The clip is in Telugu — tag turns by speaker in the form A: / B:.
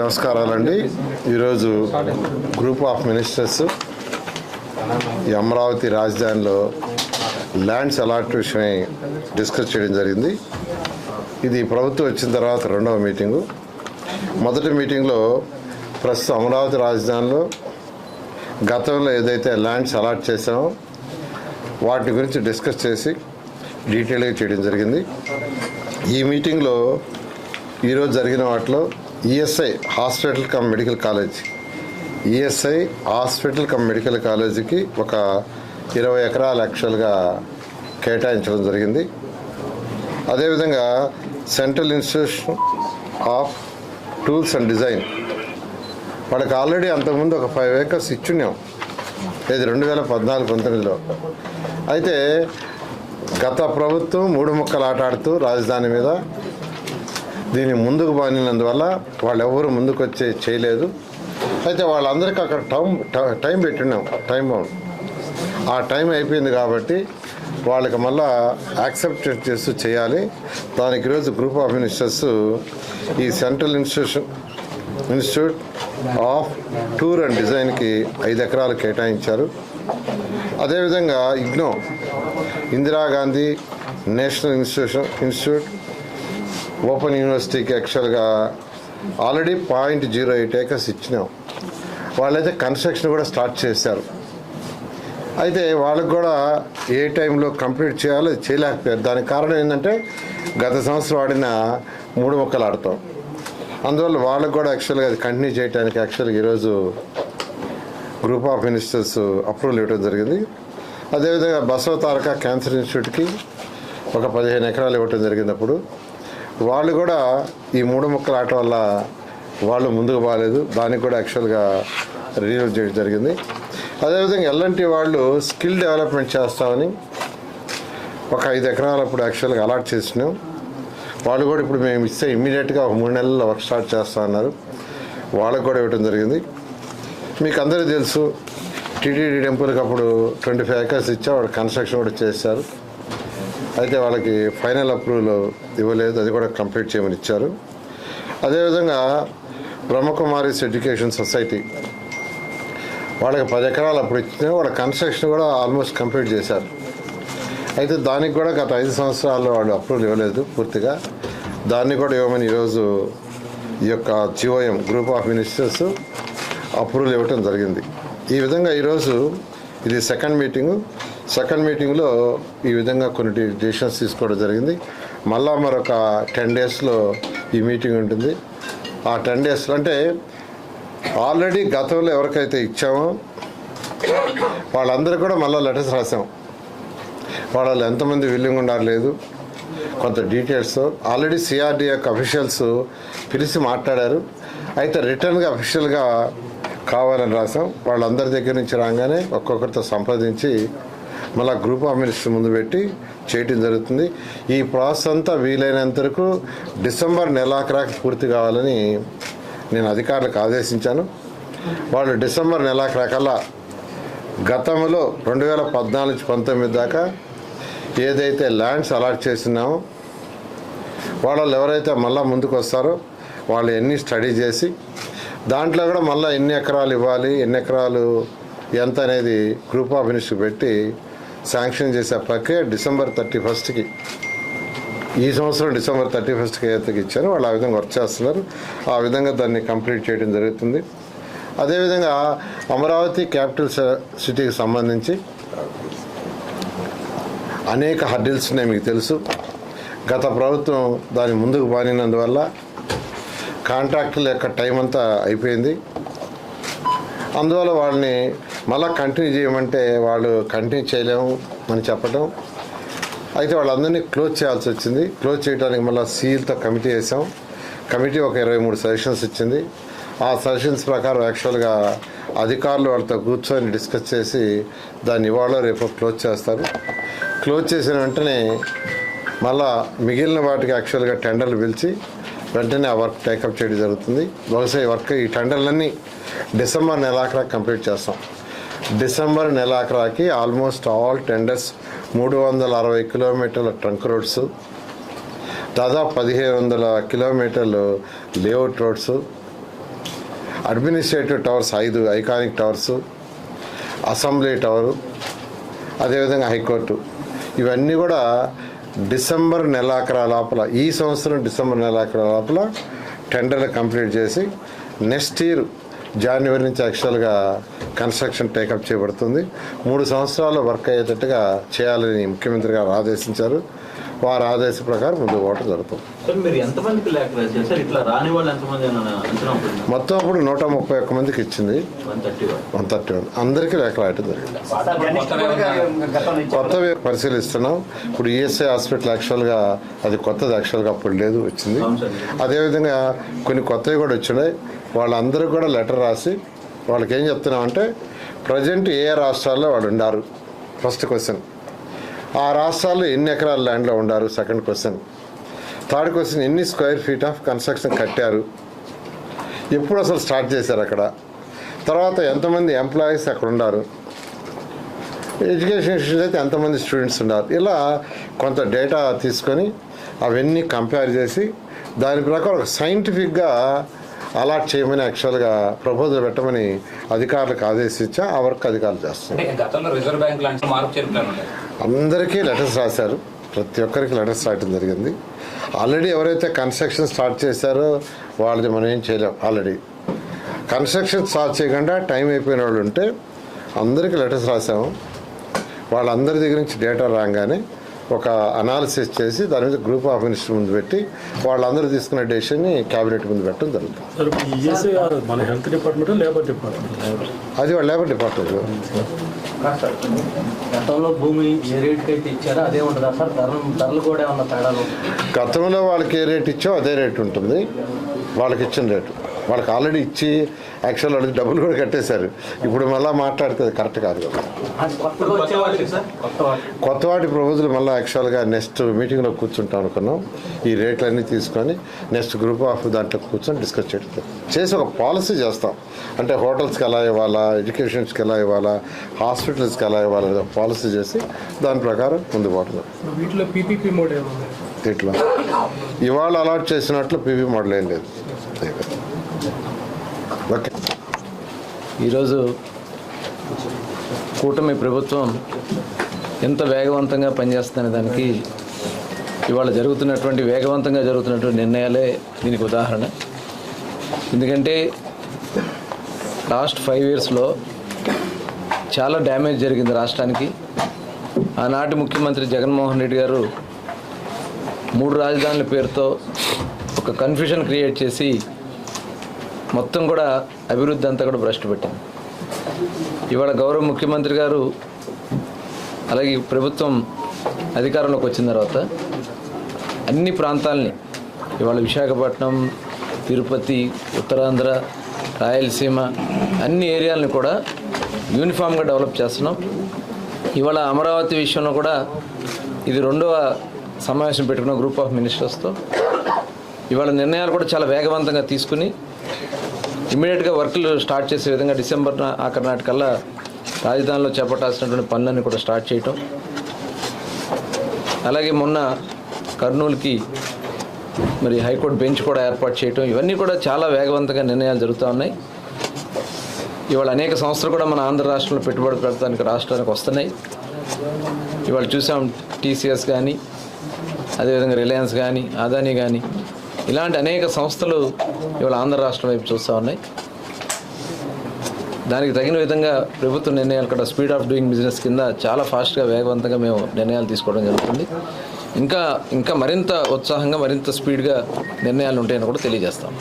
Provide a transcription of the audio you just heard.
A: నమస్కారాలండి. ఈరోజు గ్రూప్ ఆఫ్ మినిస్టర్స్ ఈ అమరావతి రాజధానిలో ల్యాండ్స్ అలాట్ విషయమై డిస్కస్ చేయడం జరిగింది. ఇది ప్రభుత్వం వచ్చిన తర్వాత రెండవ మీటింగు. మొదటి మీటింగ్లో ప్రస్తుతం అమరావతి రాజధానిలో గతంలో ఏదైతే ల్యాండ్స్ అలాట్ చేసామో వాటి గురించి డిస్కస్ చేసి డీటెయిల్గా చేయడం జరిగింది. ఈ మీటింగ్లో ఈరోజు జరిగిన వాటిలో ESI hospital cum medical college. ESI hospital cum medical కాలేజీకి ఒక ఇరవై ఎకరాల యాక్చువల్గా కేటాయించడం జరిగింది. అదేవిధంగా central institution of tools and design. వాళ్ళకి ఆల్రెడీ అంతకుముందు ఒక ఫైవ్ ఏకర్స్ ఇచ్చున్నాం. ఇది రెండు వేల పద్నాలుగు పంతొమ్మిదిలో. అయితే గత ప్రభుత్వం మూడు ముక్కలు ఆట ఆడుతూ రాజధాని మీద దీన్ని ముందుకు బానినందువల్ల వాళ్ళు ఎవరు ముందుకు వచ్చే చేయలేదు. అయితే వాళ్ళందరికీ అక్కడ టైం టైం పెట్టినాం టైం బౌండ్. ఆ టైం అయిపోయింది కాబట్టి వాళ్ళకి మళ్ళా యాక్సెప్ట్ చేస్తూ చేయాలి. దానికి ఈరోజు గ్రూప్ ఆఫ్ మినిస్టర్స్ ఈ central institution institute of tour and డిజైన్కి ఐదు ఎకరాలు కేటాయించారు. అదేవిధంగా IGNOU Indira Gandhi national institution institute open యూనివర్సిటీకి యాక్చువల్గా already point zero eight acres ఇచ్చినాం. వాళ్ళైతే కన్స్ట్రక్షన్ కూడా స్టార్ట్ చేశారు. అయితే వాళ్ళకు కూడా ఏ టైంలో కంప్లీట్ చేయాలో చేయలేకపోయారు. దానికి కారణం ఏంటంటే గత సంవత్సరం ఆడిన మూడు మొక్కలు ఆడతాం. అందువల్ల వాళ్ళకు కూడా యాక్చువల్గా అది కంటిన్యూ చేయడానికి యాక్చువల్గా ఈరోజు గ్రూప్ ఆఫ్ మినిస్టర్స్ అప్రూవల్ ఇవ్వడం జరిగింది. అదేవిధంగా బసవ తారక క్యాన్సర్ ఇన్స్టిట్యూట్కి ఒక పదిహేను ఎకరాలు ఇవ్వటం జరిగినప్పుడు వాళ్ళు కూడా ఈ మూడు ముక్కల ఆట వల్ల వాళ్ళు ముందుకు బాగాలేదు దానికి కూడా యాక్చువల్గా రిలీవ్ చేయడం జరిగింది. అదేవిధంగా ఎల్ఎన్టీ వాళ్ళు స్కిల్ డెవలప్మెంట్ చేస్తామని ఒక ఐదు ఎకరాలు అప్పుడు యాక్చువల్గా అలాట్ చేసినాం. వాళ్ళు కూడా ఇప్పుడు మేము ఇస్తే ఇమ్మీడియట్గా ఒక మూడు నెలల్లో వర్క్ స్టార్ట్ చేస్తా అన్నారు. వాళ్ళకు కూడా ఇవ్వడం జరిగింది. మీకు అందరికీ తెలుసు టీటీడీ టెంపుల్కి అప్పుడు ట్వంటీ ఫైవ్ ఎకర్స్ ఇచ్చా వాడు కన్స్ట్రక్షన్ కూడా చేశారు. అయితే వాళ్ళకి ఫైనల్ అప్రూవల్ ఇవ్వలేదు అది కూడా కంప్లీట్ చేయమని ఇచ్చారు. అదేవిధంగా బ్రహ్మకుమారిస్ ఎడ్యుకేషన్ సొసైటీ వాళ్ళకి పది ఎకరాలు అప్పుడు ఇచ్చిన వాళ్ళ కన్స్ట్రక్షన్ కూడా ఆల్మోస్ట్ కంప్లీట్ చేశారు. అయితే దానికి కూడా గత ఐదు సంవత్సరాల్లో వాళ్ళు అప్రూవల్ ఇవ్వలేదు పూర్తిగా. దాన్ని కూడా ఇవ్వమని ఈరోజు ఈ యొక్క GOM group of ministers approval ఇవ్వటం జరిగింది. ఈ విధంగా ఈరోజు ఇది సెకండ్ మీటింగు. సెకండ్ మీటింగ్లో ఈ విధంగా కొన్ని డిసిషన్స్ తీసుకోవడం జరిగింది. మళ్ళా మరొక టెన్ డేస్లో ఈ మీటింగ్ ఉంటుంది. ఆ టెన్ డేస్లో అంటే ఆల్రెడీ గతంలో ఎవరికైతే ఇచ్చామో వాళ్ళందరూ కూడా మళ్ళీ లెటర్స్ రాసాం. వాళ్ళు ఎంతమంది విల్లింగ్ ఉన్నారు లేదు కొంత డీటెయిల్స్. ఆల్రెడీ సిఆర్డి యొక్క అఫీషియల్స్ పిలిచి మాట్లాడారు. అయితే రిటర్న్గా అఫీషియల్గా కావాలని రాసాం. వాళ్ళందరి దగ్గర నుంచి రాగానే ఒక్కొక్కరితో సంప్రదించి మళ్ళీ గ్రూప్ ఆఫ్ ముందు పెట్టి చేయటం జరుగుతుంది. ఈ ప్రాసెస్ అంతా వీలైనంత వరకు డిసెంబర్ నెలాఖరాకి పూర్తి కావాలని నేను అధికారులకు ఆదేశించాను. వాళ్ళు డిసెంబర్ నెలాఖరాకల్లా గతంలో రెండు వేల పద్నాలుగు నుంచి పంతొమ్మిది దాకా ఏదైతే ల్యాండ్స్ అలాట్ చేసినామో వాళ్ళు ఎవరైతే మళ్ళీ ముందుకు వస్తారో వాళ్ళు ఎన్ని స్టడీ చేసి దాంట్లో కూడా మళ్ళీ ఎన్ని ఎకరాలు ఇవ్వాలి ఎన్ని ఎకరాలు ఎంత అనేది గ్రూప్ ఆఫ్ మినిస్టర్ పెట్టి శాంక్షన్ చేసే ప్రక్రియ డిసెంబర్ థర్టీ ఫస్ట్కి ఈ సంవత్సరం డిసెంబర్ థర్టీ ఫస్ట్కి అయితే ఇచ్చారో వాళ్ళు ఆ విధంగా వర్క్ చేస్తున్నారు. ఆ విధంగా దాన్ని కంప్లీట్ చేయడం జరుగుతుంది. అదేవిధంగా అమరావతి క్యాపిటల్ సిటీకి సంబంధించి అనేక హర్డిల్స్ ఉన్నాయి మీకు తెలుసు. గత ప్రభుత్వం దాని ముందుకు బానినందువల్ల కాంట్రాక్టుల యొక్క టైం అంతా అయిపోయింది. అందువల్ల వాళ్ళని మళ్ళీ కంటిన్యూ చేయమంటే వాళ్ళు కంటిన్యూ చేయలేము అని చెప్పడం అయితే వాళ్ళందరినీ క్లోజ్ చేయాల్సి వచ్చింది. క్లోజ్ చేయడానికి మళ్ళీ సీల్తో కమిటీ వేసాం కమిటీ ఒక ఇరవై మూడు సజెషన్స్ ఇచ్చింది. ఆ సజెషన్స్ ప్రకారం యాక్చువల్గా అధికారులు వాళ్ళతో కూర్చొని డిస్కస్ చేసి దాన్ని ఇవాళ రేపు క్లోజ్ చేస్తారు. క్లోజ్ చేసిన వెంటనే మళ్ళా మిగిలిన వాటికి యాక్చువల్గా టెండర్లు పిలిచి వెంటనే ఆ వర్క్ టేకప్ చేయడం జరుగుతుంది. బహుశా ఈ వర్క్ ఈ టెండర్లన్నీ డిసెంబర్ నెలాఖరా కంప్లీట్ చేస్తాం. డిసెంబర్ నెలాఖరాకి ఆల్మోస్ట్ ఆల్ టెండర్స్ మూడు వందల అరవై కిలోమీటర్ల ట్రంక్ రోడ్స్ దాదాపు పదిహేను వందల కిలోమీటర్లు లేఅవుట్ రోడ్స్ అడ్మినిస్ట్రేటివ్ టవర్స్ ఐదు ఐకానిక్ టవర్స్ అసెంబ్లీ టవరు అదేవిధంగా హైకోర్టు. ఇవన్నీ కూడా డిసెంబర్ నెలాఖర లోపల ఈ సంవత్సరం డిసెంబర్ నెలాఖర లోపల టెండర్లు కంప్లీట్ చేసి నెక్స్ట్ ఇయర్ జనవరి నుంచి యాక్చువల్గా కన్స్ట్రక్షన్ టేకప్ చేయబడుతుంది. మూడు సంవత్సరాలు వర్క్ అయ్యేటట్టుగా చేయాలని ముఖ్యమంత్రి గారు ఆదేశించారు. వారి ఆదేశ ప్రకారం ముందు ఓటర్ జరుగుతుంది.
B: సార్ మీరు ఎంతమందికి లేఖ రాశారు? సార్ ఇట్లా రాని వాళ్ళు ఎంతమంది అని అంచనా ఉంటుంది?
A: మొత్తం అప్పుడు నూట ముప్పై ఒక్క మందికి ఇచ్చింది.
B: One thirty
A: one. అందరికీ లేఖ రాయటం జరిగింది. కొత్తవి పరిశీలిస్తున్నాం. ఇప్పుడు ఈఎస్ఐ హాస్పిటల్ యాక్చువల్గా అది కొత్తది. యాక్చువల్గా అప్పుడు లేదు వచ్చింది. అదేవిధంగా కొన్ని కొత్తవి కూడా వచ్చినాయి. వాళ్ళందరికీ కూడా లెటర్ రాసి వాళ్ళకి ఏం చెప్తున్నామంటే ప్రజెంట్ ఏ ఏ రాష్ట్రాల్లో వాళ్ళు ఉండారు? First question. ఆ రాష్ట్రాల్లో ఎన్ని ఎకరాల ల్యాండ్లో ఉండారు? సెకండ్ క్వశ్చన్ థర్డ్ క్వశ్చన్ ఎన్ని స్క్వేర్ ఫీట్ ఆఫ్ కన్స్ట్రక్షన్ కట్టారు? ఎప్పుడు అసలు స్టార్ట్ చేశారు అక్కడ? తర్వాత ఎంతమంది ఎంప్లాయీస్ అక్కడ ఉన్నారు? ఎడ్యుకేషన్ ఇన్స్టిట్యూట్ అయితే ఎంతమంది స్టూడెంట్స్ ఉన్నారు? ఇలా కొంత డేటా తీసుకొని అవన్నీ కంపేర్ చేసి దాని ప్రకారం ఒక సైంటిఫిక్గా అలాట్ చేయమని యాక్చువల్గా ప్రపోజల్ పెట్టమని అధికారులకు ఆదేశించా ఆ వర్క్ అధికారులు చేస్తున్నారు. అందరికీ లెటర్స్ రాశారు. ప్రతి ఒక్కరికి లెటర్స్ రాయటం జరిగింది. ఆల్రెడీ ఎవరైతే కన్స్ట్రక్షన్ స్టార్ట్ చేశారో వాళ్ళది మనం ఏం చేయలేం ఆల్రెడీ. కన్స్ట్రక్షన్ స్టార్ట్ చేయకుండా టైం అయిపోయిన వాళ్ళు ఉంటే అందరికీ లెటర్స్ రాసాము వాళ్ళందరి దగ్గర నుంచి డేటా రాగానే ఒక అనాలిసిస్ చేసి దాని మీద గ్రూప్ ఆఫ్ మినిస్టర్ ముందు పెట్టి వాళ్ళందరూ తీసుకున్న డెసిషన్ని క్యాబినెట్ ముందు పెట్టడం జరుగుతుంది.
C: మన హెల్త్ డిపార్ట్మెంట్ లేబర్ డిపార్ట్మెంట్
A: అది వాళ్ళ లేబర్ డిపార్ట్మెంట్లో
D: గతంలో భూమి ఏ రేట్కి అయితే ఇచ్చారో అదే ఉంటుందా సార్? ధరలు ధరలు కూడా తేడాలు?
A: గతంలో వాళ్ళకి ఏ రేట్ ఇచ్చో అదే రేట్ ఉంటుంది. వాళ్ళకి ఇచ్చిన రేటు వాళ్ళకి ఆల్రెడీ ఇచ్చి యాక్చువల్ వాళ్ళకి డబ్బులు కూడా కట్టేశారు. ఇప్పుడు మళ్ళీ మాట్లాడితే కరెక్ట్ కాదు కదా.
D: కొత్త
A: వాటి ప్రపోజల్ మళ్ళీ యాక్చువల్గా నెక్స్ట్ మీటింగ్లో కూర్చుంటాం అనుకున్నాం. ఈ రేట్లన్నీ తీసుకొని నెక్స్ట్ గ్రూప్ ఆఫ్ దాంట్లో కూర్చొని డిస్కస్ చేయడం. చేసి ఒక పాలసీ చేస్తాం. అంటే హోటల్స్కి ఎలా ఇవ్వాలా ఎడ్యుకేషన్స్కి ఎలా ఇవ్వాలా హాస్పిటల్స్కి ఎలా ఇవ్వాలా ఒక పాలసీ చేసి దాని ప్రకారం ముందు పోతుంది
C: వీటిలో పీపీపీ
A: ఇట్లా. ఇవాళ అలాట్ చేసినట్లు పీవీ మోడల్ ఏం లేదు. ఓకే.
E: ఈరోజు కూటమి ప్రభుత్వం ఎంత వేగవంతంగా పనిచేస్తున్న దానికి ఇవాళ జరుగుతున్నటువంటి వేగవంతంగా జరుగుతున్నటువంటి నిర్ణయాలే దీనికి ఉదాహరణ. ఎందుకంటే లాస్ట్ ఫైవ్ ఇయర్స్లో చాలా డ్యామేజ్ జరిగింది రాష్ట్రానికి. ఆనాటి ముఖ్యమంత్రి జగన్మోహన్ రెడ్డి గారు మూడు రాజధానుల పేరుతో ఒక కన్ఫ్యూజన్ క్రియేట్ చేసి మొత్తం కూడా అభివృద్ధి అంతా కూడా భ్రష్టు పెట్టింది ఇవాళ గౌరవ ముఖ్యమంత్రి గారు అలాగే ప్రభుత్వం అధికారంలోకి వచ్చిన తర్వాత అన్ని ప్రాంతాలని ఇవాళ విశాఖపట్నం తిరుపతి ఉత్తరాంధ్ర రాయలసీమ అన్ని ఏరియాలను కూడా యూనిఫామ్గా డెవలప్ చేస్తున్నాం. ఇవాళ అమరావతి విషయంలో కూడా ఇది రెండవ సమావేశం పెట్టుకున్న గ్రూప్ ఆఫ్ మినిస్టర్స్తో ఇవాళ నిర్ణయాలు కూడా చాలా వేగవంతంగా తీసుకుని ఇమీడియట్గా వర్క్లు స్టార్ట్ చేసే విధంగా డిసెంబర్ ఆఖరి నాటికల్లా రాజధానిలో చేపట్టాల్సినటువంటి పనులన్నీ కూడా స్టార్ట్ చేయటం. అలాగే మొన్న కర్నూలుకి మరి హైకోర్టు బెంచ్ కూడా ఏర్పాటు చేయటం. ఇవన్నీ కూడా చాలా వేగవంతంగా నిర్ణయాలు జరుగుతూ ఉన్నాయి. ఇవాళ అనేక సంస్థలు కూడా మన ఆంధ్ర రాష్ట్రంలో పెట్టుబడి పెడతానికి రాష్ట్రానికి వస్తున్నాయి. ఇవాళ చూసాం టీసీఎస్ కానీ అదేవిధంగా రిలయన్స్ కానీ అదానీ కానీ ఇలాంటి అనేక సంస్థలు ఇవాళ ఆంధ్ర రాష్ట్రం వైపు చూస్తూ ఉన్నాయి. దానికి తగిన విధంగా ప్రభుత్వ నిర్ణయాలు కూడా స్పీడ్ ఆఫ్ డూయింగ్ బిజినెస్ కింద చాలా ఫాస్ట్గా వేగవంతంగా మేము నిర్ణయాలు తీసుకోవడం జరుగుతుంది. ఇంకా ఇంకా మరింత ఉత్సాహంగా మరింత స్పీడ్గా నిర్ణయాలు ఉంటాయని కూడా తెలియజేస్తాం.